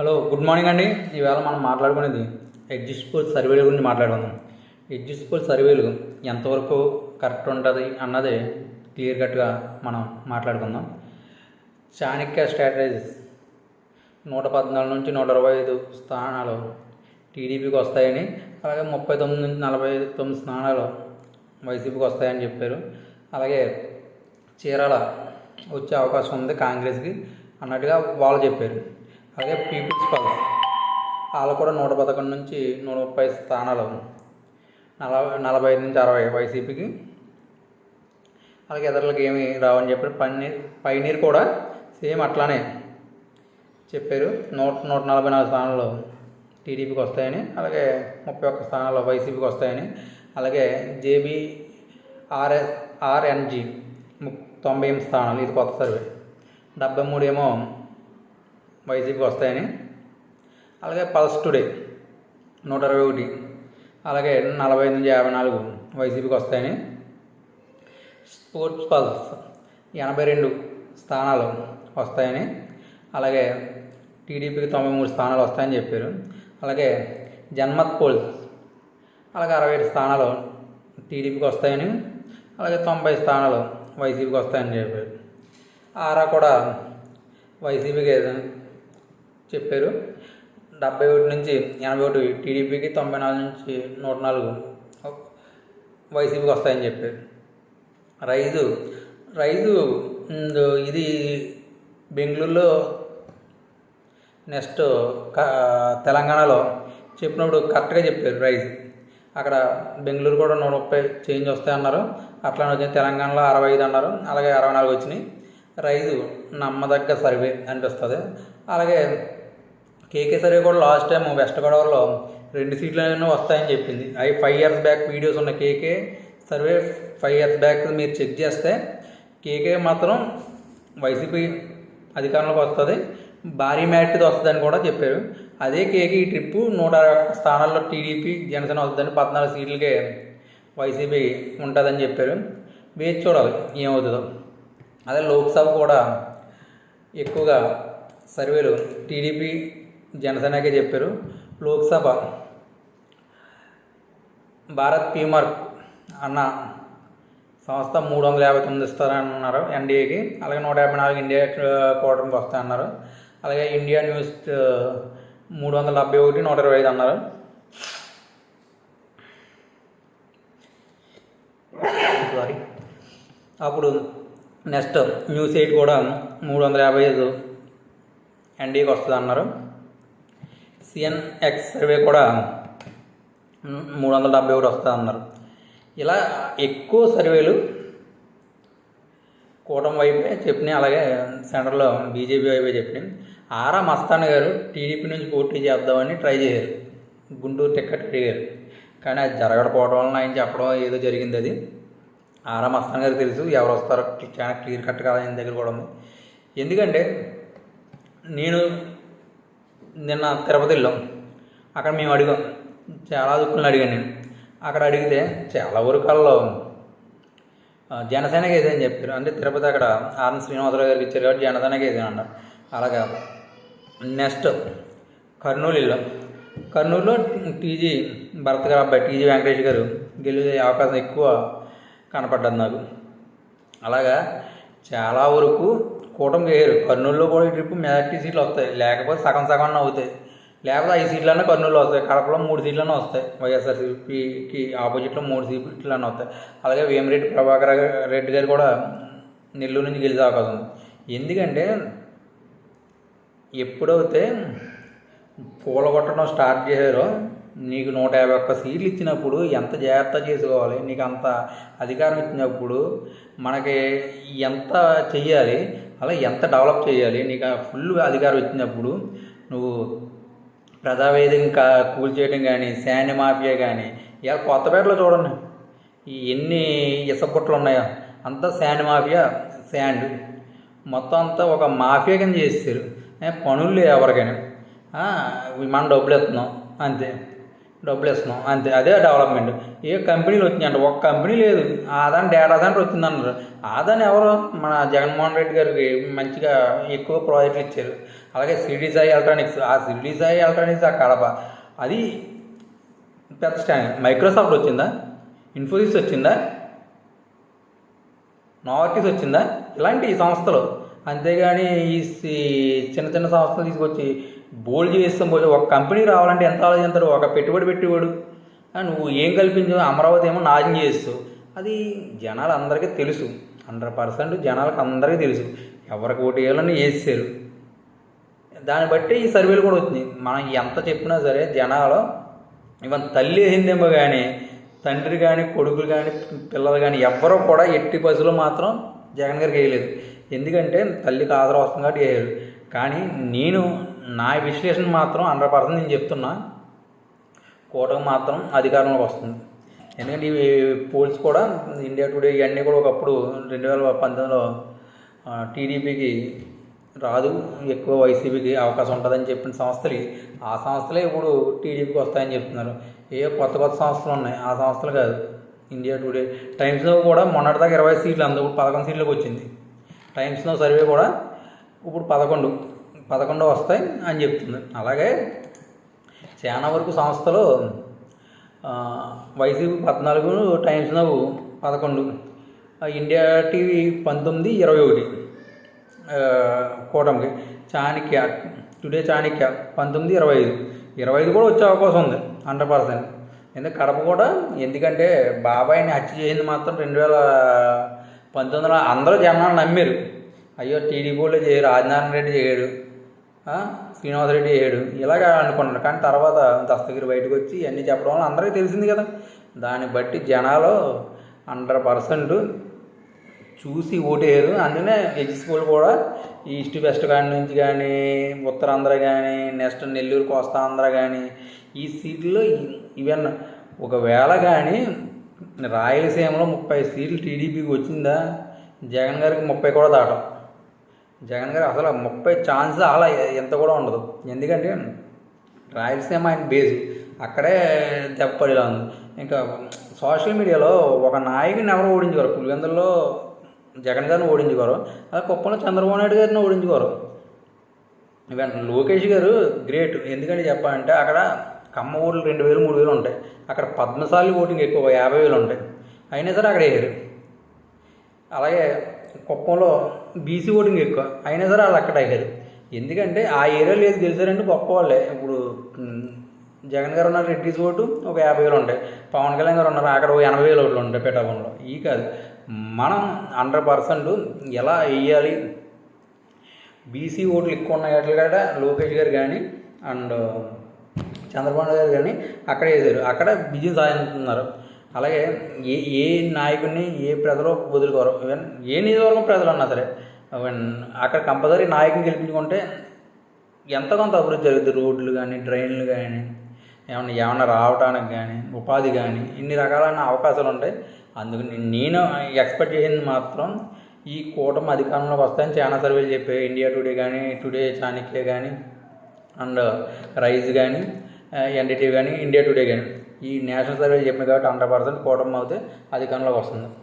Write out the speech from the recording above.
Hello good morning అండి. ఈవేళ మనం మాట్లాడుకునేది ఎగ్జిస్ట్బుల్ సర్వేల గురించి మాట్లాడుకుందాం. ఎగ్జిస్ట్బుల్ సర్వేలు ఎంతవరకు కరెక్ట్ ఉంటుంది అన్నది క్లియర్ కట్గా మనం మాట్లాడుకుందాం. చాణక్య స్ట్రాటజీస్ నూట పద్నాలుగు నుంచి నూట ఇరవై ఐదు స్థానాలు టీడీపీకి వస్తాయని అలాగే ముప్పై తొమ్మిది నుంచి నలభై తొమ్మిది స్థానాలు వైసీపీకి వస్తాయని చెప్పారు. అలాగే చీరాల వచ్చే అవకాశం ఉంది కాంగ్రెస్కి అన్నట్టుగా వాళ్ళు చెప్పారు. అలాగే పీపుల్స్ పల్స్. వాళ్ళు కూడా నూట పదకొండు నుంచి నూట ముప్పై స్థానాలు నలభై నలభై ఐదు నుంచి అరవై వైసీపీకి. అలాగే ఇతరులకు ఏమి రావని చెప్పారు. పన్నీర్ పైనీర్ కూడా సేమ్ అట్లానే చెప్పారు. నూట నూట నలభై నాలుగు స్థానాలు టీడీపీకి వస్తాయని అలాగే ముప్పై ఒక్క స్థానాలు వైసీపీకి వస్తాయని అలాగే జేబీ ఆర్ఎస్ ఆర్ఎన్జి తొంభై ఎనిమిది స్థానాలు. ఇది కొత్త సర్వే. డెబ్బై మూడు ఏమో వైసీపీకి వస్తాయని. అలాగే పల్స్ టుడే నూట ఇరవై ఒకటి అలాగే నలభై నుంచి యాభై నాలుగు వైసీపీకి వస్తాయని. స్పోర్ట్స్ పల్స్ ఎనభై రెండు స్థానాలు వస్తాయని. అలాగే టీడీపీకి తొంభై మూడు స్థానాలు వస్తాయని చెప్పారు. అలాగే జన్మత్ పోల్స్ అలాగే అరవై ఏడు స్థానాలు టీడీపీకి వస్తాయని. అలాగే తొంభై స్థానాలు వైసీపీకి వస్తాయని చెప్పారు. ఆరా కూడా వైసీపీకి చెప్పారు. డెబ్బై ఒకటి నుంచి ఎనభై ఒకటి టీడీపీకి తొంభై నాలుగు నుంచి నూట నాలుగు వైసీపీకి వస్తాయని చెప్పారు. రైతు రైతు ఇది బెంగళూరులో నెక్స్ట్ క- తెలంగాణలో చెప్పినప్పుడు కరెక్ట్గా చెప్పారు రైస్ అక్కడ బెంగళూరు కూడా నూట ముప్పై చేంజ్ వస్తాయన్నారు. అట్లానే వచ్చింది తెలంగాణలో అరవై ఐదు అన్నారు. అలాగే అరవై నాలుగు వచ్చినాయి. రైతు నమ్మదగ్గ సర్వే అనిపిస్తుంది. అలాగే కేకే సర్వే కూడా లాస్ట్ టైం వెస్ట్ గోదావరిలో రెండు సీట్లైనా వస్తాయని చెప్పింది. అవి ఫైవ్ ఇయర్స్ బ్యాక్ వీడియోస్ ఉన్న KK. Survey five years back మీరు చెక్ చేస్తే కేకే మాత్రం వైసీపీ అధికారంలోకి వస్తుంది. భారీ మ్యాట్ది వస్తుందని కూడా చెప్పారు. అదే కేకే ఈ ట్రిప్పు నూట అరవై స్థానాల్లో టీడీపీ జనసేన వస్తుందని పద్నాలుగు సీట్లకే వైసీపీ ఉంటుందని చెప్పారు. వేచి చూడాలి ఏమవుతుందో. అదే లోక్సభ కూడా ఎక్కువగా సర్వేలు టీడీపీ జనసేనకే చెప్పారు. లోక్సభ. భారత్ పీమార్క్ అన్న సంస్థ మూడు వందల యాభై తొమ్మిది ఇస్తారని అన్నారు ఎన్డీఏకి. అలాగే నూట యాభై నాలుగు ఇండియా కోటర్కి వస్తాయన్నారు. అలాగే ఇండియా న్యూస్ మూడు వందల డెబ్బై ఒకటి నూట ఇరవై ఐదు అన్నారు. సారీ అప్పుడు నెక్స్ట్ న్యూస్ ఎయిట్ కూడా మూడు వందల యాభై ఐదు ఎన్డీఏకి వస్తుంది అన్నారు సిఎన్ఎక్స్ సర్వే కూడా మూడు వందల డెబ్బై ఒకటి వస్తుంది అన్నారు. ఇలా ఎక్కువ సర్వేలు కూటమి వైపే చెప్పినాయి అలాగే సెంటర్లో బీజేపీ వైపే చెప్పినాయి. ఆరా మస్తాన్ గారు టీడీపీ నుంచి పోటీ చేద్దామని ట్రై చేశారు. గుంటూరు టిక్కెట్ అడిగారు కానీ అది జరగకపోవడం వలన ఆయన చెప్పడం ఏదో జరిగింది అది. ఆరా మస్తాన్ గారికి తెలుసు ఎవరు వస్తారో చాలా క్లియర్ కట్గా ఆయన దగ్గర కూడా ఉంది. ఎందుకంటే నేను నిన్న తిరుపతి వెళ్ళాం. అక్కడ మేము అడిగాం. చాలా దుక్కులను అడిగాను నేను. అక్కడ అడిగితే చాలా ఊరికాల్లో జనసేనకి ఏదని చెప్పారు. అంటే తిరుపతి అక్కడ ఆర్ఎన్ శ్రీనివాసరావు గారికి ఇచ్చారు కాబట్టి జనసేనకి ఏదని అన్నారు. అలాగా నెక్స్ట్ కర్నూలు వెళ్ళాం. కర్నూలులో టీజీ భరత్ గారు అబ్బాయి టీజీ వెంకటేష్ గారు గెలిచే అవకాశం ఎక్కువ కనపడ్డది నాకు. అలాగా చాలా వరకు కూటమి వేయరు. కర్నూలులో కూడా ఈ ట్రిప్ మెజార్టీ సీట్లు వస్తాయి. లేకపోతే సగం సగం అవుతాయి లేకపోతే ఐదు సీట్లన్నా కర్నూలు వస్తాయి. కడపలో మూడు సీట్లన్నా వస్తాయి. వైఎస్ఆర్సీపీకి ఆపోజిట్లో మూడు సీట్లన్నా వస్తాయి. అలాగే వేమిరెడ్డి ప్రభాకర్ రెడ్డి గారు కూడా నెల్లూరు నుంచి గెలిచే అవకాశం ఉంది. ఎందుకంటే ఎప్పుడైతే పూల కొట్టడం స్టార్ట్ చేశారో నీకు నూట యాభై ఒక్క సీట్లు ఇచ్చినప్పుడు ఎంత జాగ్రత్త చేసుకోవాలి? నీకు అంత అధికారం ఇచ్చినప్పుడు మనకి ఎంత చెయ్యాలి? అలా ఎంత డెవలప్ చేయాలి? నీకు ఫుల్ అధికారం ఇచ్చినప్పుడు నువ్వు ప్రజావేదిక కూల్ కూల్చేయడం కానీ శాండ్ మాఫియా కానీ ఇలా కొత్తపేటలో చూడండి. ఈ ఎన్ని ఇసపుట్లు ఉన్నాయో. అంతా శాండ్ మాఫియా శాండ్. మొత్తం అంతా ఒక మాఫియా కింద చేస్తారు పనులు లేవు ఎవరికైనా. ఆ, మనం డబ్బులు ఇస్తున్నాం. అంతే. డబ్బులు ఇస్తున్నాం అంతే అదే డెవలప్మెంట్ ఏ కంపెనీలు వచ్చినాయంట ఒక కంపెనీ లేదు. ఆదాని డేటా సెంటర్ వచ్చిందన్నారు. ఆదాని ఎవరు? మన జగన్మోహన్ రెడ్డి గారికి మంచిగా ఎక్కువ ప్రాజెక్టులు ఇచ్చారు. అలాగే సిడి సాయి ఎలక్ట్రానిక్స్ ఆ సిడి సాయి ఎలక్ట్రానిక్స్ ఆ కడప అది పెద్ద స్టాండ్ మైక్రోసాఫ్ట్ వచ్చిందా? ఇన్ఫోసిస్ వచ్చిందా? నోవర్టీస్ వచ్చిందా? ఇలాంటి సంస్థలు. అంతేగాని ఈ చిన్న చిన్న సంస్థలు తీసుకొచ్చి బోల్డ్ చేస్తాం పోతే ఒక కంపెనీ రావాలంటే ఎంత ఆలోచిస్తాడు? ఒక పెట్టుబడి పెట్టేవాడు. నువ్వు ఏం కల్పించావు? అమరావతి ఏమో నాశనం చేస్తావు అది జనాలు అందరికీ తెలుసు. హండ్రెడ్ పర్సెంట్ జనాలకు అందరికీ తెలుసు. ఎవరికి ఓటు వేయాలని వేసారు దాన్ని బట్టి ఈ సర్వేలు కూడా వచ్చినాయి. మనం ఎంత చెప్పినా సరే జనాలు ఇవన్న తల్లి వేసిందేమో కానీ తండ్రి కానీ కొడుకులు కానీ పిల్లలు కానీ ఎవ్వరూ కూడా ఎట్టి పసులు మాత్రం జగన్ గారికి వేయలేదు. ఎందుకంటే తల్లికి ఆదరణ వస్తుంది కాబట్టి వేయరు కానీ నేను నా విశ్లేషణ మాత్రం హండ్రెడ్ పర్సెంట్ నేను చెప్తున్నా. కూటమి మాత్రం అధికారంలోకి వస్తుంది. ఎందుకంటే ఇవి పోల్స్ కూడా ఇండియా టుడే ఇవన్నీ కూడా ఒకప్పుడు రెండు వేల పంతొమ్మిదిలో టీడీపీకి రాదు. ఎక్కువ వైసీపీకి అవకాశం ఉంటుందని చెప్పిన సంస్థలు ఆ సంస్థలే ఇప్పుడు టీడీపీకి వస్తాయని చెప్తున్నారు. ఏ కొత్త కొత్త సంస్థలు ఉన్నాయి? ఆ సంస్థలు కాదు. ఇండియా టుడే టైమ్స్లో కూడా మొన్నటిదాకా ఇరవై సీట్లు అందుకు పదకొండు సీట్లకు వచ్చింది. టైమ్స్లో సర్వే కూడా ఇప్పుడు పదకొండు పదకొండు వస్తాయి అని చెప్తుంది. అలాగే చాలా వరకు సంస్థలు వైసీపీ పద్నాలుగు టైమ్స్ నవ్వు పదకొండు ఇండియా టీవీ పంతొమ్మిది ఇరవై ఒకటి కూటమికి. చాణక్య టుడే చాణక్య పంతొమ్మిది ఇరవై ఐదు. ఇరవై ఐదు కూడా వచ్చే అవకాశం ఉంది హండ్రెడ్ పర్సెంట్. ఎందుకంటే కడప కూడా ఎందుకంటే బాబాయిని హత్య చేసింది మాత్రం రెండు వేల పంతొమ్మిది వందల అందరూ జనాలు నమ్మారు. అయ్యో టీడీపీలో చేయరు ఆదినారాయణ రెడ్డి చేయడు శ్రీనివాస శ్రీనివాసరెడ్డి చేయడు ఇలాగ అనుకున్నాడు కానీ తర్వాత దస్తగిరి బయటకు వచ్చి ఇవన్నీ చెప్పడం వల్ల అందరికీ తెలిసింది కదా. దాన్ని బట్టి జనాలు హండ్రెడ్ పర్సెంట్ చూసి ఓటేయరు. అందుకనే ఎగ్జిస్పోల్ కూడా ఈస్ట్ వెస్ట్ కాడి నుంచి కానీ ఉత్తరాంధ్ర కానీ నెక్స్ట్ నెల్లూరు కోస్తాంధ్ర కానీ ఈ సీట్లు ఈవెన్ ఒకవేళ కానీ రాయలసీమలో ముప్పై సీట్లు టీడీపీకి వచ్చిందా? జగన్ గారికి ముప్పై కూడా దాటం. జగన్ గారు అసలు ముప్పై ఛాన్స్ అలా ఎంత కూడా ఉండదు. ఎందుకంటే రాయలసీమ ఆయన బేస్ అక్కడే దెబ్బపడేలా ఉంది. ఇంకా సోషల్ మీడియాలో ఒక నాయకుడిని ఎవరు ఓడించుకోరు. పులివెందుల్లో జగన్ గారిని ఓడించుకోరు. అలా కుప్పంలో చంద్రబాబు నాయుడు గారిని ఓడించుకోరు. లోకేష్ గారు గ్రేట్ ఎందుకంటే చెప్పాలంటే అక్కడ కమ్మ ఓట్లు రెండు వేలు మూడు వేలు ఉంటాయి. అక్కడ పద్మశాలి ఓటింగ్ ఎక్కువ యాభై వేలు ఉంటాయి. అయినా సరే అక్కడ వేయరు. అలాగే కుప్పంలో బీసీ ఓటింగ్ ఎక్కువ అయినా సరే వాళ్ళు అక్కడ అయ్యారు ఎందుకంటే ఆ ఏరియాలో ఏది గెలిచారంటే గొప్ప వాళ్ళే. ఇప్పుడు జగన్ గారు ఉన్న రెడ్డిస్ ఓటు ఒక యాభై వేలు ఉంటాయి. పవన్ కళ్యాణ్ గారు ఉన్నారు అక్కడ ఒక ఎనభై వేలు ఓట్లు ఉంటాయి పిఠాపురంలో ఈ కాదు. మనం హండ్రెడ్ పర్సెంట్ ఎలా వేయాలి? బీసీ ఓట్లు ఎక్కువ ఉన్న వాటికాడ లోకేష్ గారు కానీ అండ్ చంద్రబాబు నాయుడు గారు కానీ అక్కడ వేశారు అక్కడ విజయం సాధిస్తున్నారు అలాగే ఏ ఏ నాయకుడిని ఏ ప్రజలు వదులుకోరు. ఈవెన్ ఏ నియోజకవర్గం ప్రజలు అన్నా సరే అక్కడ కంపల్సరీ నాయకుని గెలిపించుకుంటే ఎంత కొంత అభివృద్ధి జరుగుతుంది రోడ్లు కానీ డ్రైన్లు కానీ ఏమన్నా ఏమన్నా రావడానికి కానీ ఉపాధి కానీ ఇన్ని రకాలైన అవకాశాలు ఉంటాయి. అందుకని నేను ఎక్స్పెక్ట్ చేసింది మాత్రం ఈ కూటమి అధికారంలోకి వస్తాయని చాలా సర్వేలు చెప్పాయి. ఇండియా టుడే కానీ టుడే చాణక్య కానీ అండ్ రైజ్ కానీ ఎన్డీటీవీ కానీ ఇండియా టుడే కానీ ఈ నేషనల్ సర్వేలు చెప్పిన కాబట్టి హండ్రెడ్ పర్సెంట్ కూటమి అవుతే అధికారంలోకి వస్తుంది.